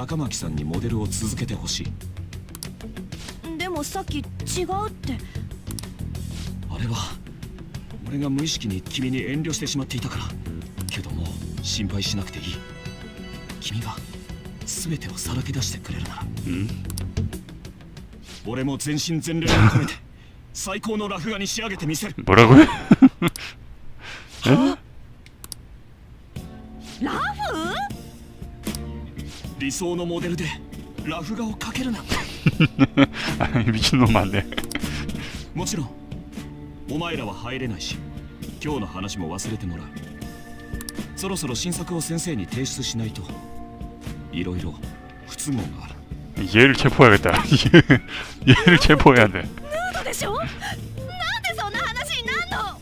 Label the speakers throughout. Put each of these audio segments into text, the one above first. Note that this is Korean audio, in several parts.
Speaker 1: 高巻さんにモデルを続けてほしい
Speaker 2: でもさっき違うって
Speaker 1: あれは俺が無意識に君に遠慮してしまっていたからけどもう心配しなくていい君が全てをさらけ出してくれるなら
Speaker 3: 음?
Speaker 1: 俺も全身全霊を込めて最高のラフ画に仕上げてみせる
Speaker 3: 뭐라고요?
Speaker 1: 理想のモデルでラフ画を描けるな
Speaker 3: 아, 미친놈 맞네
Speaker 1: もちろんお前らは入れないし今日の話も忘れてもらうそろそろ新作を先生に提出しないといろいろ不都合がある
Speaker 3: 얘를 체포해야겠다 얘를 체포해야 돼
Speaker 2: ヌードでしょなんでそんな話になんの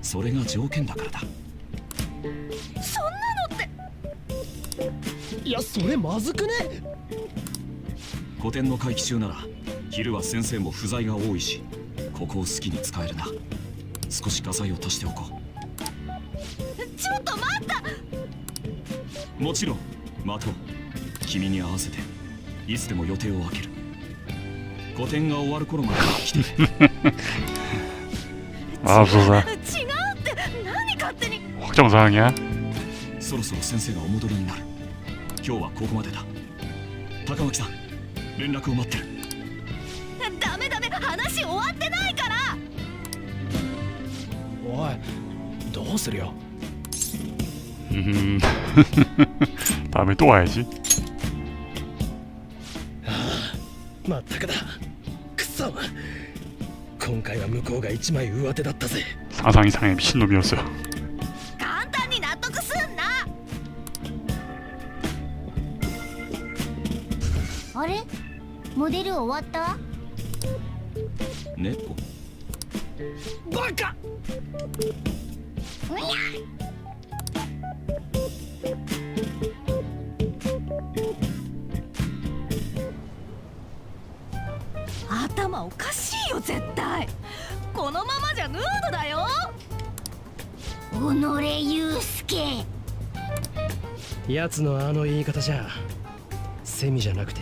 Speaker 1: それが条件だからだ
Speaker 4: いやそれまずくね
Speaker 1: 古典の会期中なら昼は先生も不在が多いしここを好きに使えるな少し画材を足しておこ
Speaker 2: ちょっと待った
Speaker 1: うもちろん待とう君に合わせていつでも予定を空ける古典が終わる頃まで来て
Speaker 3: 아 무서워
Speaker 2: 違うって何勝手に
Speaker 3: 확정사항이야?
Speaker 1: そろそろ先生がお戻りになる 今日はここまでだ高巻さん連絡を待ってる
Speaker 2: ダメダメ話終わってないから
Speaker 4: おいどうするよ
Speaker 3: 음. 다음에 또 와야지
Speaker 4: まったくだくそ今回は向こうが一枚上手だったぜ
Speaker 3: 상상 이상의 미친놈이었어
Speaker 2: 簡
Speaker 5: あれ？モデル終わった？
Speaker 1: 猫。
Speaker 4: バカ！
Speaker 2: 頭おかしいよ絶対。このままじゃヌードだよ。
Speaker 5: 己祐介。
Speaker 4: 奴のあの言い方じゃセミじゃなくて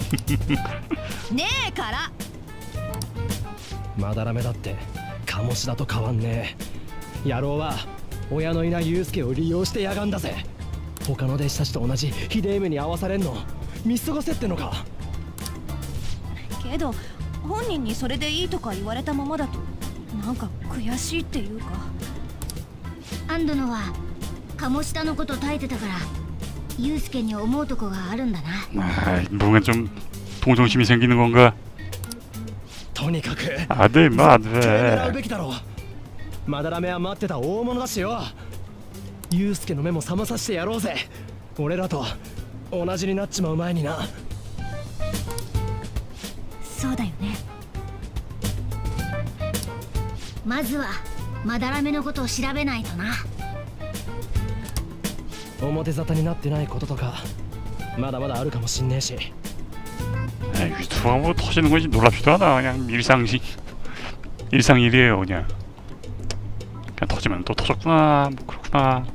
Speaker 2: ねえから。
Speaker 4: まだらめだって。鴨志田と変わんねえ。野郎は親のいない祐介を利用してやがんだぜ。他の弟子たちと同じひでえ目に遭わされんの見過ごせってのか。
Speaker 2: けど本人にそれでいいとか言われたままだとなんか悔しいっていうか。
Speaker 5: アンドのは鴨下のこと耐えてたから祐介に思うとこがあるんだな
Speaker 3: 아 뭔가 좀 동정심이 생기는 건가?
Speaker 4: とにかく
Speaker 3: 안돼 임마
Speaker 4: 絶対狙う
Speaker 3: 안돼
Speaker 4: べきだろうまだらめは待ってた大物だしよ祐介の目も覚まさせてやろうぜ俺らと同じになっちまう前にな
Speaker 2: そうだよね
Speaker 5: まずはまだらめのことを調べないとな
Speaker 4: 表沙汰になってないこととかまだまだあるかもしんねえし
Speaker 3: 아, 유튜브가 뭐 터지는 거지 놀랍지도 않아 그냥 일상시 일상일이에요 그냥 그냥 터지면 또 터졌구나 뭐 그렇구나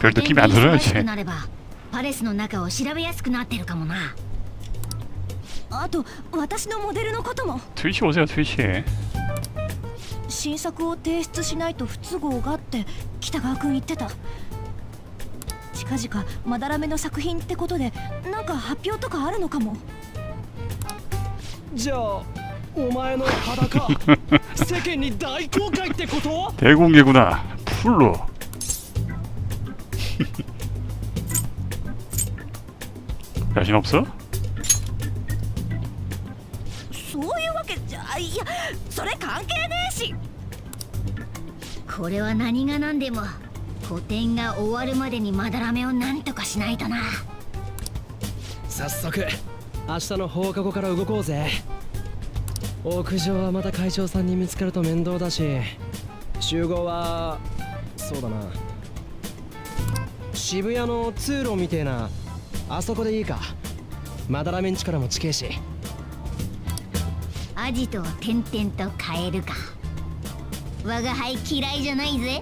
Speaker 3: 별 느낌이 안 들어요
Speaker 5: 詳しく
Speaker 3: 이제
Speaker 5: なればパレスの中を調べやすくなってるかもな
Speaker 2: あと私のモデルのことも
Speaker 3: 트위치 오세요 트위치에
Speaker 2: 新作を提出しないと不都合があって北川君言ってた 近々まだらめの作品ってことでなんか発表とかあるのかも
Speaker 4: じゃあお前の裸世間に大公開ってこと
Speaker 3: 대공개구나 풀로 자신 없어?
Speaker 2: そういうわけじゃいやそれ関係ねえし
Speaker 5: これは何が何でも 古典が終わるまでにまだらめをなんとかしないとな。
Speaker 4: 早速明日の放課後から動こうぜ。屋上はまた会長さんに見つかると面倒だし集合はそうだな。渋谷の通路みてえな。あそこでいいか。まだらめんちからも近えし。
Speaker 5: アジトを点々と変えるか。我が輩嫌いじゃないぜ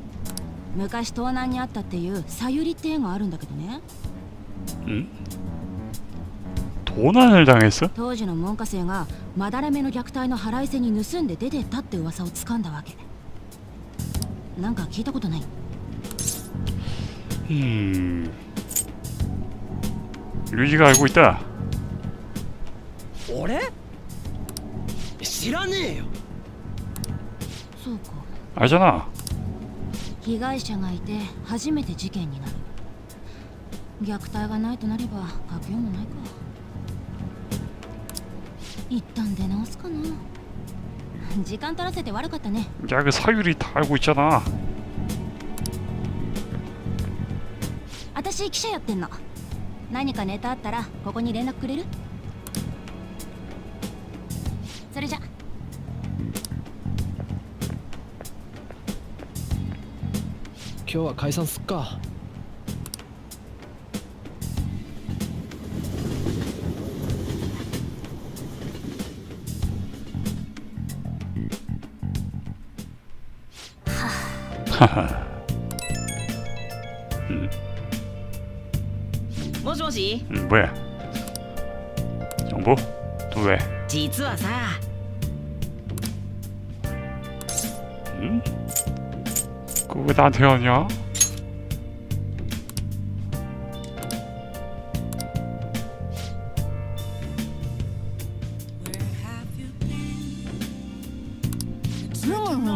Speaker 6: 昔盗難にあったっていうさゆりって絵があるんだけどね
Speaker 3: 응? 도난을 당했어?
Speaker 6: 当時の門下生がまだらめの虐待の腹いせに盗んで出てったって噂を掴んだわけなんか聞いたことない
Speaker 3: 음 류지가 알고 있다
Speaker 4: 俺知らねえよ
Speaker 6: そうか
Speaker 3: 알잖아
Speaker 6: 被害者がいて初めて事件になる虐待がないとなれば書きようもないか一旦出直すかな時間取らせて悪かったね
Speaker 3: 야 그 사유리 다 알고 있잖아
Speaker 6: 私記者やってんの何かネタあったらここに連絡くれるそれじゃ
Speaker 4: 日は解散すっか
Speaker 7: もしもし
Speaker 3: 음, 뭐야 정보? 또 왜?
Speaker 7: 実はさ
Speaker 3: 왜 나한테 하냐?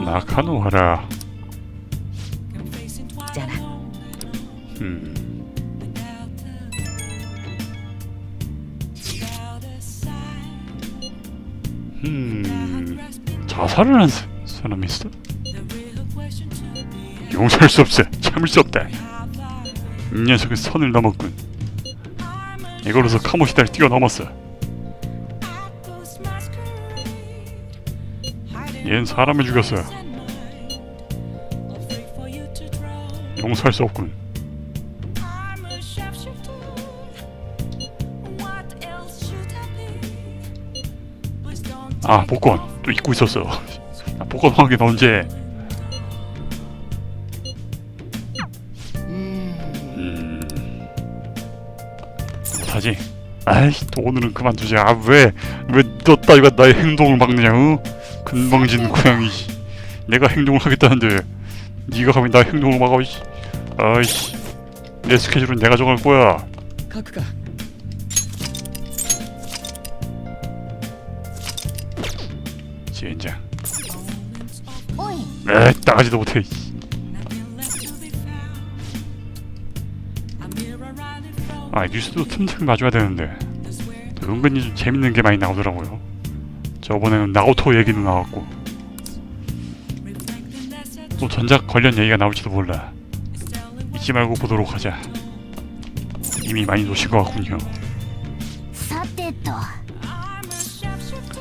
Speaker 3: 나카노하라
Speaker 7: 있잖아.
Speaker 3: 음. 음. 자살을 한 사람이 있어? 용서할 수 없어. 참을 수 없다. 이 녀석은 선을 넘었군. 이걸로서 카모시다를 뛰어넘었어. 얜 사람을 죽였어. 용서할 수 없군. 아 복권 또 잊고 있었어. 아, 복권 확인 언제? 못하지. 아이씨, 또 오늘은 그만두자. 아, 왜? 왜너 따위가 나의 행동을 막느냐, 응? 금방진 고양이. 내가 행동을 하겠다는데, 네가 가면 나 행동을 막아, 씨. 아이씨. 내 스케줄은 내가 정할 거야.
Speaker 4: 核か
Speaker 3: 젠장. 오이. 따가지도 못해. 씨. 아 뉴스도 틈틈 봐줘야 되는데. 은근히 좀 재밌는 게 많이 나오더라고요. 저번에는 나우토 얘기도 나왔고. 또 전작 관련 얘기가 나올지도 몰라. 잊지 말고 보도록 하자. 이미 많이 노신 것 같군요.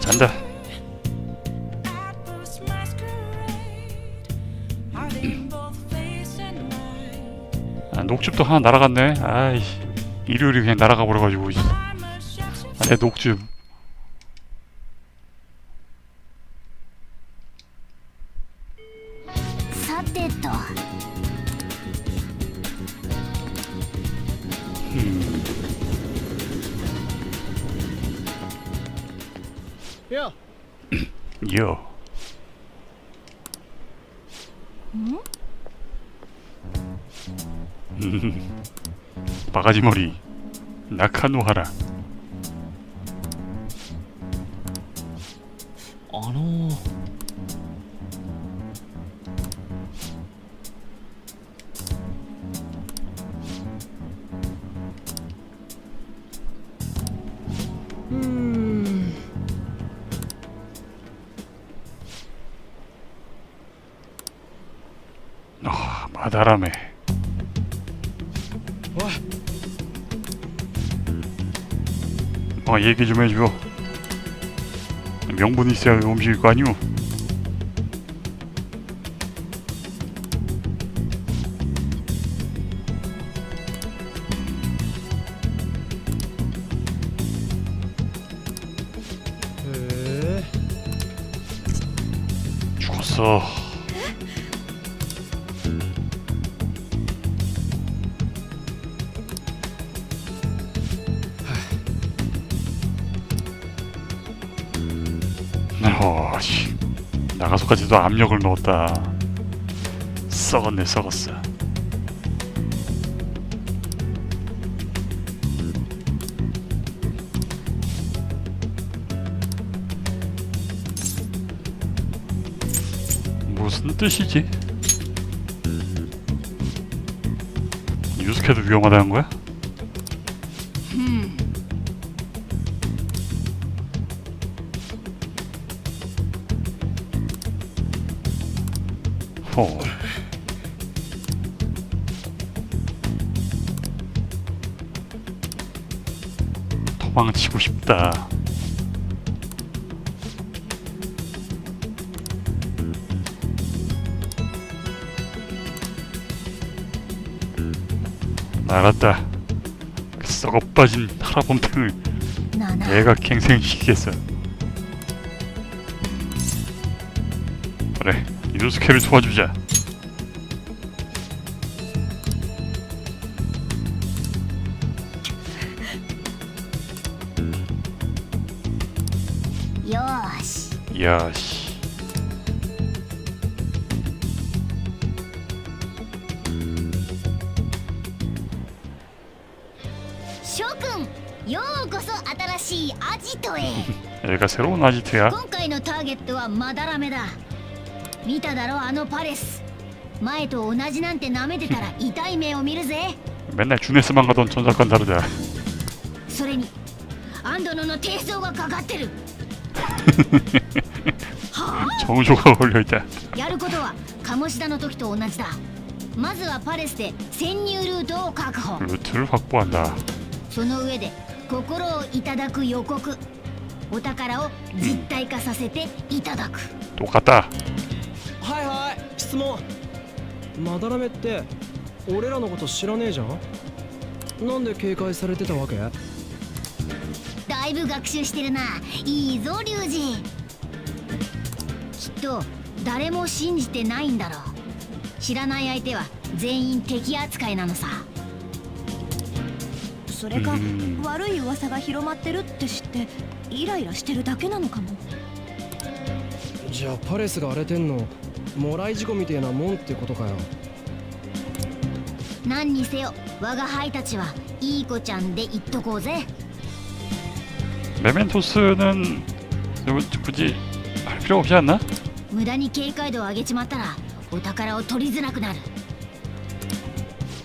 Speaker 3: 잔다. 음. 아, 녹즙도 하나 날아갔네. 아이씨. 일요일이 그냥 날아가 버려가지고. 씨. 아, 내 녹즙. 가지머리 나카노하라.
Speaker 4: 아노.
Speaker 3: 아, 마다라메. 얘기 좀 해줘. 명분이 있어야 음식일 거 아니오 나가서까지도 압력을 넣었다. 썩었네, 썩었어. 무슨 뜻이지? 유스케도 위험하다는 거야? 빠진 파라곰탕을 내가 갱생시키겠어. 그래 이노스케를 도와주자.
Speaker 5: 야시 야시
Speaker 3: 얘가 새로운 아지트야.
Speaker 5: 今回のターゲットはマダラメだ見ただろあのパレス前と同じなんて舐めてたら痛い目を見るぜ
Speaker 3: 맨날 주네스만 가던 전작과는 다르다.
Speaker 5: それにアンドノの低層がかかってる
Speaker 3: 정조가 걸려있다.
Speaker 5: やることは鴨志田の時と同じだまずはパレスで潜入ルートを確保
Speaker 3: 루트를 확보한다.
Speaker 5: その上で 心をいただく予告。お宝を実体化させていただく、
Speaker 3: おた
Speaker 4: はいはい質問。まだらめって俺らのこと知らねえじゃん？なんで警戒されてたわけ？
Speaker 5: だいぶ学習してるな。いいぞ龍二きっと誰も信じてないんだろう。知らない相手は全員敵扱いなのさ。
Speaker 2: それか
Speaker 3: うん
Speaker 2: 悪い噂が広まってるって知ってイライラしてるだけなのかも
Speaker 4: じゃあパレスが荒れてんのもらい事故みてえなもんってことかよ
Speaker 5: 何にせよ我が輩たちはいい子ちゃんで言っとこうぜ
Speaker 3: 메멘토스는 누구- 굳이 할 필요 없지 않나?
Speaker 5: 無駄に警戒度を上げちまったらお宝を取りづらくなる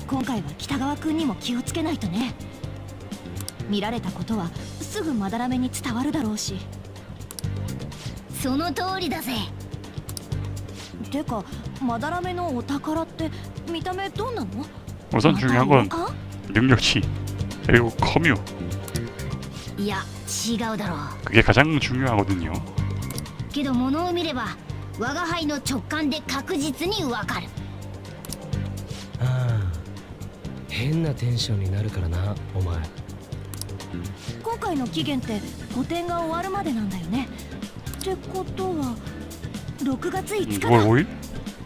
Speaker 2: 今回は北川君にも気をつけないとね 見られたことはすぐまだらめに伝わるだろうし
Speaker 5: その通りだぜ
Speaker 2: てかまだらめのお宝って見た目どんなの
Speaker 3: 우선 중요한 건
Speaker 2: また丘
Speaker 3: 능력치 그리고 커뮤
Speaker 5: いや違うだろう
Speaker 3: 그게 가장 중요하거든요.
Speaker 5: けど物を見れば我が輩の直感で確実にわかる
Speaker 4: ああ変なテンションになるからなお前
Speaker 2: 今回の期限って個展が終わるまでなんだよねってことは6月5日
Speaker 3: 6월
Speaker 2: だ
Speaker 3: 5일?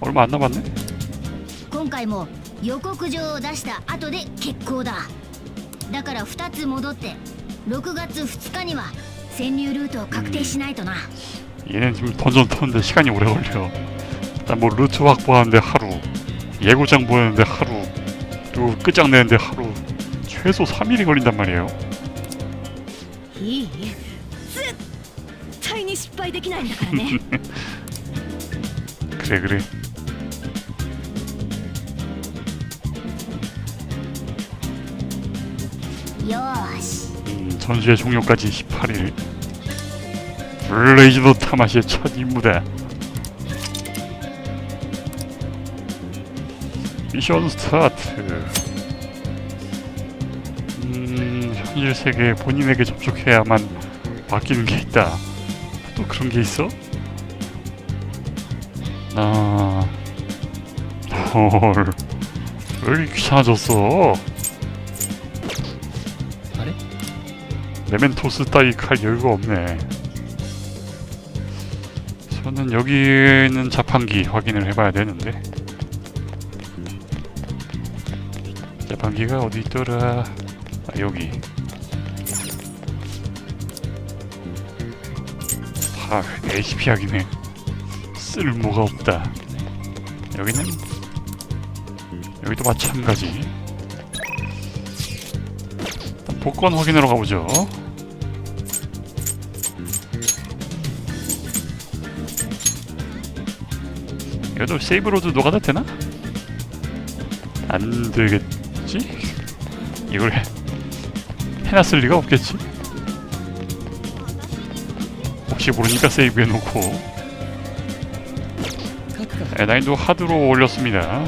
Speaker 3: 얼마 안 남았네.
Speaker 5: 今回も予告状を出した後で決行だだから2つ戻って6月2日には潜入ルートを確定しないとな、
Speaker 3: 얘는 지금 던전 터는데 시간이 오래 걸려. 일단 뭐 루트 확보하는데 하루, 예고장 보내는데 하루, 또 끝장내는데 하루 최소 3일이 걸린단 말이에요
Speaker 2: いい絶対に失敗できないんだからね
Speaker 3: 그래 그래
Speaker 5: よーし
Speaker 3: 음, 전시회 종료까지 18일 블레이즈도 타마시의 첫 임무다 미션 스타트 음, 현실 세계에 본인에게 접촉해야만 바뀌는 게 있다 또 그런 게 있어? 아... 헐... 왜 이렇게 귀찮아졌어
Speaker 4: あれ
Speaker 3: 메멘토스 따위 칼 여유가 없네. 저는 여기 있는 자판기 확인을 해봐야 되는데 자판기가 어디 있더라? 아, 여기. 아, HP 확인해. 쓸모가 없다. 여기는 여기도 마찬가지. 복권 확인하러 가보죠. 얘도 세이브로드 녹아도 되나? 안 되겠지? 이걸 해, 해놨을 리가 없겠지? 혹시 모르니까 세이브해놓고 에나인도 하드로 올렸습니다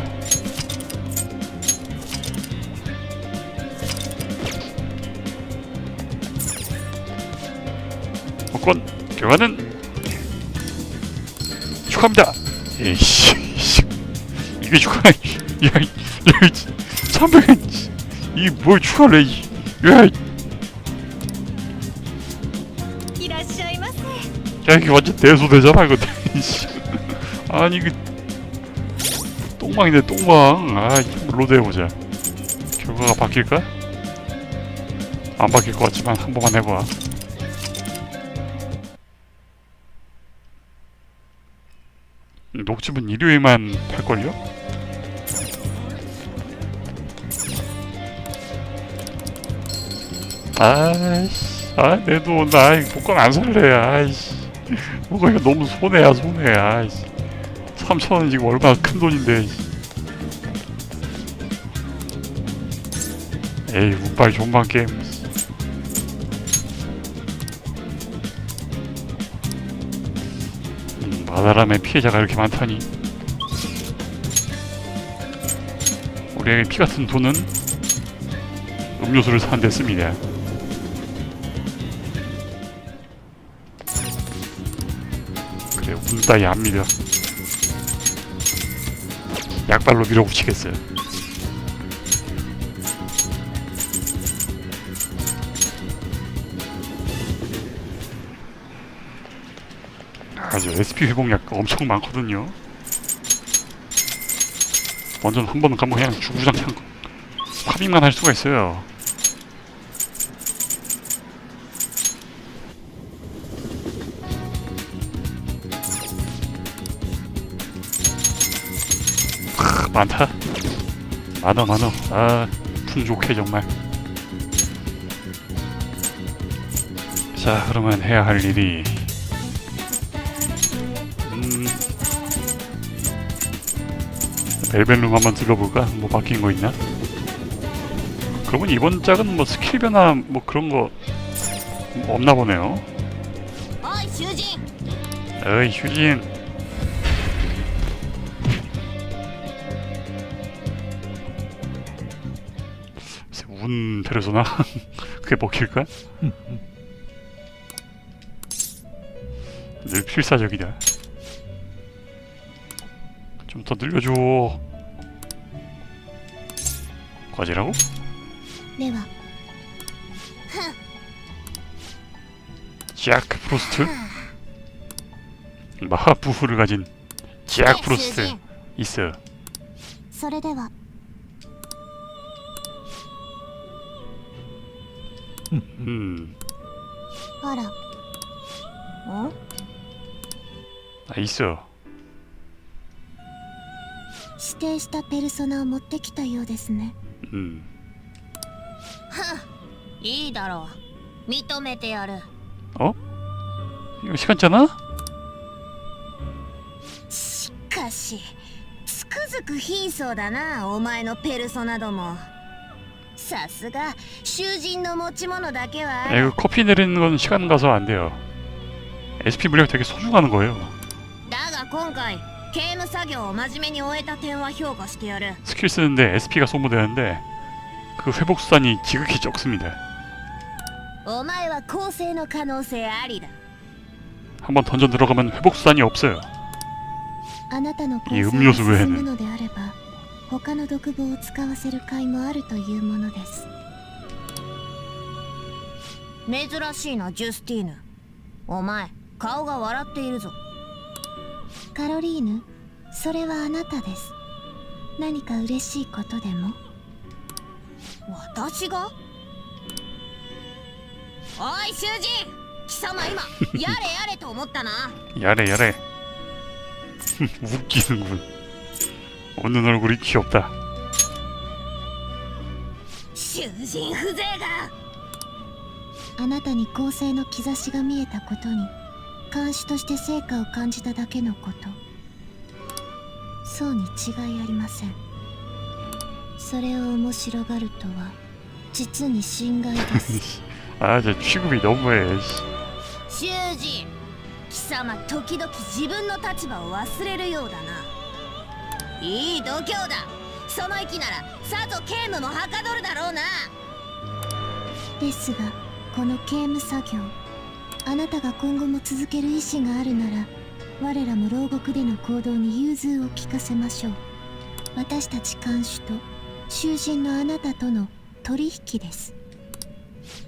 Speaker 3: 복권 교환은 축하합니다 에이씨 이게 축하 야, 야, 참배 이뭐 축하래 야 야 이게 완전 대소되잖아 이거. 씨. 아니 이게 똥망이네 똥망. 아 로드 해보자. 결과가 바뀔까? 안 바뀔 것 같지만 한 번만 해봐. 녹즙은 일요일만 팔걸요? 아이씨, 아, 내 돈, 아이, 복권 안 살래, 아이씨. 뭐가 이거 너무 손해야, 손해, 아이씨. 3천원 지금 얼마나 큰 돈인데. 에이, 운빨 존만 게임. 음, 마다람의 피해자가 이렇게 많다니. 우리에게 피 같은 돈은 음료수를 사는 데 씁니다. 그래 운 따위 안 믿어 약발로 밀어붙이겠어요. 아주 SP 회복약 엄청 많거든요. 완전 한번 가면 그냥 주구장창 파밍만 할 수가 있어요 많다. 많어 많어 아 풍족해 정말. 자 그러면 해야 할 일이. 음. 벨벳룸 한번 들러볼까? 뭐 바뀐 거 있냐? 그러면 이번 작은 뭐 스킬 변화 뭐 그런 거 없나 보네요.
Speaker 5: 어이 휴진.
Speaker 3: 어이 휴진. 페르소나 그게 먹힐까? 늘 필사적이다 좀 더 늘려줘 과제라고?
Speaker 5: では
Speaker 3: 지아크 프로스트 마하부후를 가진 지아크 프로스트 있어
Speaker 5: それでは
Speaker 3: うん。
Speaker 5: あら。ん。
Speaker 3: あいいっしょ
Speaker 5: 指定したペルソナを持ってきたようですね。
Speaker 3: うん。
Speaker 8: はあいいだろう。認めてやる。
Speaker 3: およしかんちゃな？
Speaker 8: しかしつくづく貧相だなお前のペルソナども。さすが囚人の持ち物だけはあ
Speaker 3: 야,
Speaker 8: る
Speaker 3: 이거 커피 내리는 건 시간 가서 안 돼요. SP 물량 되게 소중한 거예요.
Speaker 8: だが今回刑務作業を真面目に終えた点は評価してやる
Speaker 3: 스킬 쓰는데 SP가 소모되는데 그 회복 수단이 지극히 적습니다.
Speaker 8: お前は更生の可能性ありだ
Speaker 3: 한번 던져 들어가면 회복 수단이 없어요.
Speaker 9: あなたの
Speaker 3: いい
Speaker 9: 構
Speaker 3: 음료수
Speaker 9: 成が
Speaker 3: 외에는
Speaker 9: 進むのであれば 他の独房を使わせる甲斐もあるというものです
Speaker 8: 珍しいなジュスティーヌお前顔が笑っているぞ
Speaker 9: カロリーヌそれはあなたです何か嬉しいことでも
Speaker 8: 私がおい囚人貴様今やれやれと思ったな
Speaker 3: 야래 야래. 웃기는군. 웃는 얼굴이 귀엽다.
Speaker 8: 囚人風情が
Speaker 9: あなたに構成の兆しが見えたことに監視として成果を感じただけのことそうに違いありませんそれを面白がるとは実に心外です
Speaker 3: 아, 저 취급이 너무해. 씨.
Speaker 8: 囚人貴様時々自分の立場を忘れるようだな いい度胸だ。その息ならさぞ警務もはかどるだろうな。
Speaker 9: ですがこの刑務作業あなたが今後も続ける意思があるなら我らも牢獄での行動に融通を利かせましょう。私たち看守と囚人のあなたとの取引です。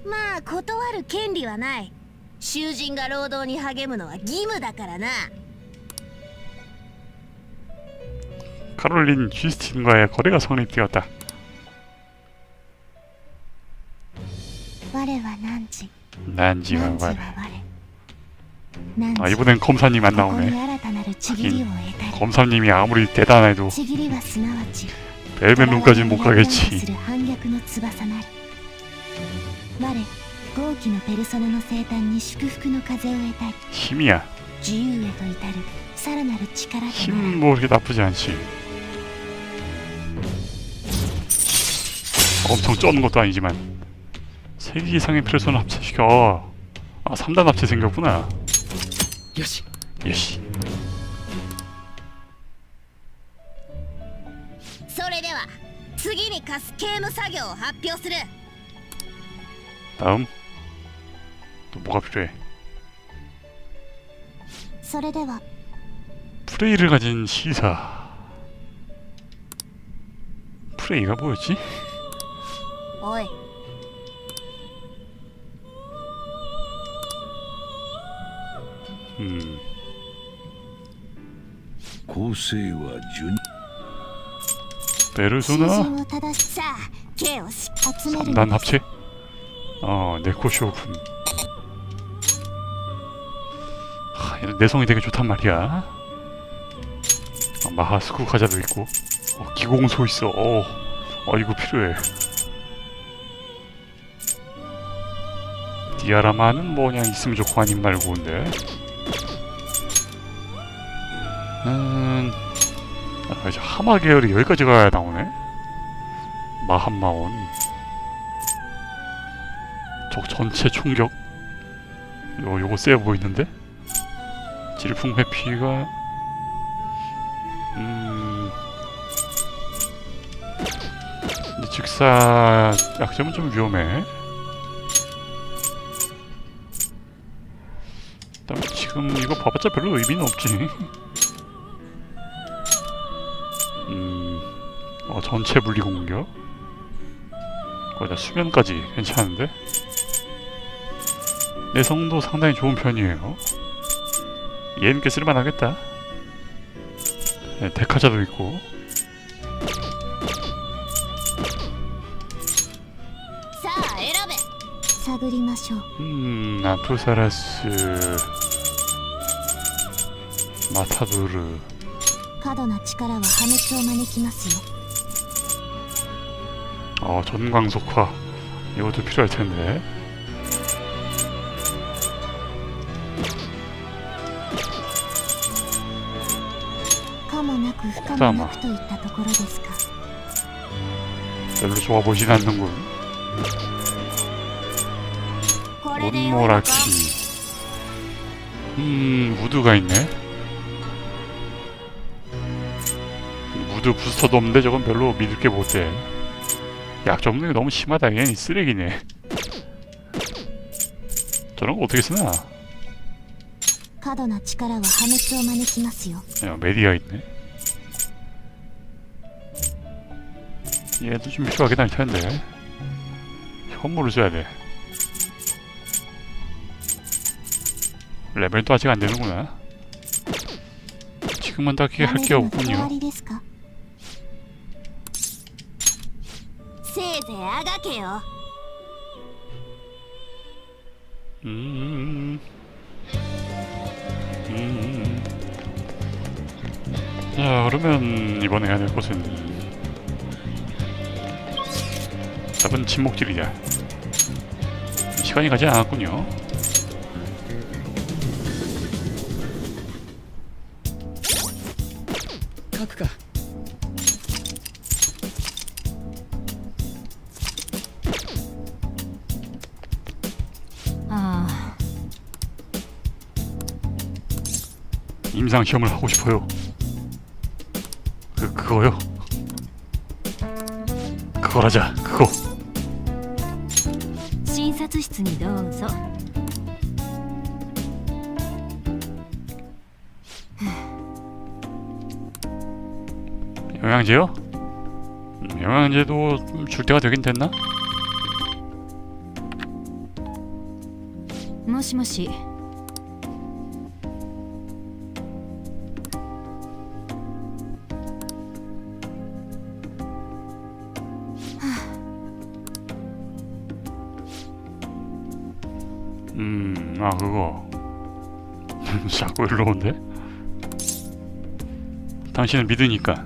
Speaker 8: まあ断る権利はない。囚人が労働に励むのは義務だからな
Speaker 3: 카롤린 쥐스틴과의 거래가 성립되었다.
Speaker 9: 我は汝
Speaker 3: 난지와
Speaker 9: 汝は
Speaker 3: 말.
Speaker 9: 我
Speaker 3: 아
Speaker 9: 汝
Speaker 3: 이번엔 검사님 안
Speaker 9: ここに
Speaker 3: 나오네.
Speaker 9: 新たなるちぎりを得たり
Speaker 3: 검사님이 아무리 대단해도
Speaker 9: ちぎりはすなわち
Speaker 3: 벨벳룸까지는 못
Speaker 9: す
Speaker 3: 가겠지.
Speaker 9: る反逆の翼なり我豪気のペルソナの生誕に祝福の風を得たり
Speaker 3: 힘이야.
Speaker 9: 自由へと至るさらなる力となる
Speaker 3: 힘 뭐 그렇게 나쁘지 않지. 엄청 쩌는 것도 아니지만 세 개 이상의 페르소나 합체시켜. 아 3단 합체 생겼구나.
Speaker 4: よし
Speaker 3: 예시.
Speaker 8: それでは次に課す刑務作業を発表する
Speaker 3: 다음 또 뭐가 필요해?
Speaker 9: それでは
Speaker 3: 프레이를 가진 시사. 프레이가 뭐였지?
Speaker 8: おい
Speaker 3: 음
Speaker 10: 構成は順
Speaker 9: 囚
Speaker 3: 페르소나
Speaker 9: 人を正し
Speaker 8: さあ刑をし
Speaker 9: 集める
Speaker 3: 3단
Speaker 9: のです
Speaker 3: 합체? 어 네코쇼군 하, 얘는 내성이 되게 좋단 말이야 아, 마하스쿠 과자도 있고 어, 기공소 있어 어, 어 이거 필요해 디아라마는 뭐 그냥 있으면 좋고 아님 말고 근데. 음... 아, 이제 하마 계열이 여기까지가 나오네. 마한마온. 적 전체 총격. 요, 요거 세 보이는데? 질풍 회피가. 음... 직사 약점은 좀 위험해 음 이거 봐봤자 별로 의미는 없지. 음어 전체 물리 공격? 거기다 수면까지 괜찮은데? 내성도 상당히 좋은 편이에요. 얘는 꽤 쓸만하겠다. 네, 데카자도 있고. 음, 아프사라스. 마타도르
Speaker 9: 過度な力は破滅を招きますよ
Speaker 3: 어 전광속화 이것도 필요할 텐데.
Speaker 2: 可もなく不可もなくといったところですか
Speaker 3: 별로 좋아 보이진 않는군.
Speaker 2: これでよいのか
Speaker 3: 온모라키. 음 무드가 있네. 레드 부스터도 없는데 저건 별로 믿을 게 못해. 약점능이 너무 심하다. 얘는 쓰레기네. 저런 거 어떻게 쓰나? 야, 메디아 있네. 얘도 좀 필요하게 될 텐데. 현물을 줘야 돼. 레벨도 아직 안 되는구나. 지금은 딱히 할 게 없군요.
Speaker 2: せいぜいあがけよ
Speaker 3: 음. 음. 자, 그러면 이번에 해야 될 것은 답은 침묵질이다. 시간이 가지 않았군요.
Speaker 4: 書くか
Speaker 3: 임상 시험을 하고 싶어요. 그 그거요. 그거라자. 그거.
Speaker 2: あ診察室にどうぞ
Speaker 3: 영양제요? 음, 영양제도 좀줄 때가 되긴 됐나?
Speaker 2: もしもし
Speaker 3: 음, 아 그거. 자꾸 일로 온대? 당신을 믿으니까.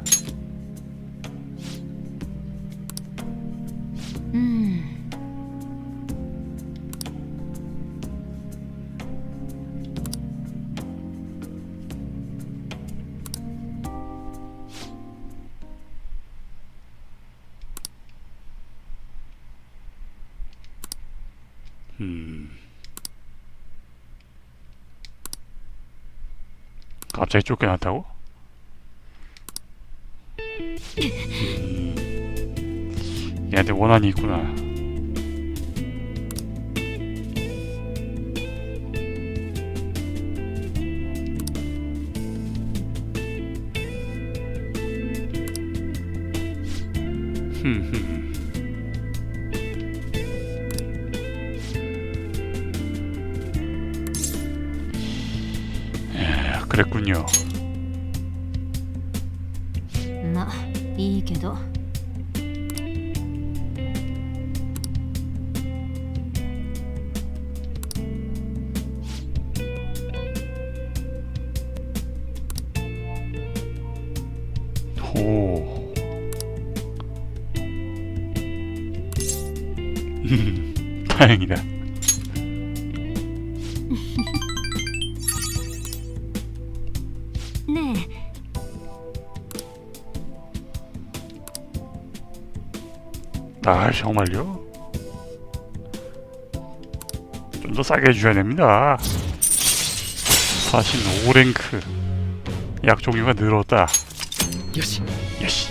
Speaker 3: 갑자기 쫓겨났다고? 음. 얘한테 원한이 있구나. 흠흠. 그랬군요. 정말요? 좀 더 싸게 해줘야 됩니다. 사실 5랭크 약 종류가 늘었다.
Speaker 4: よし
Speaker 3: 예시.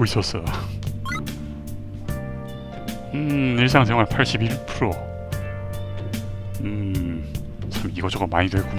Speaker 3: 잊고 있었어. 음 일상생활 81% 음 참 이거저거 많이 되구만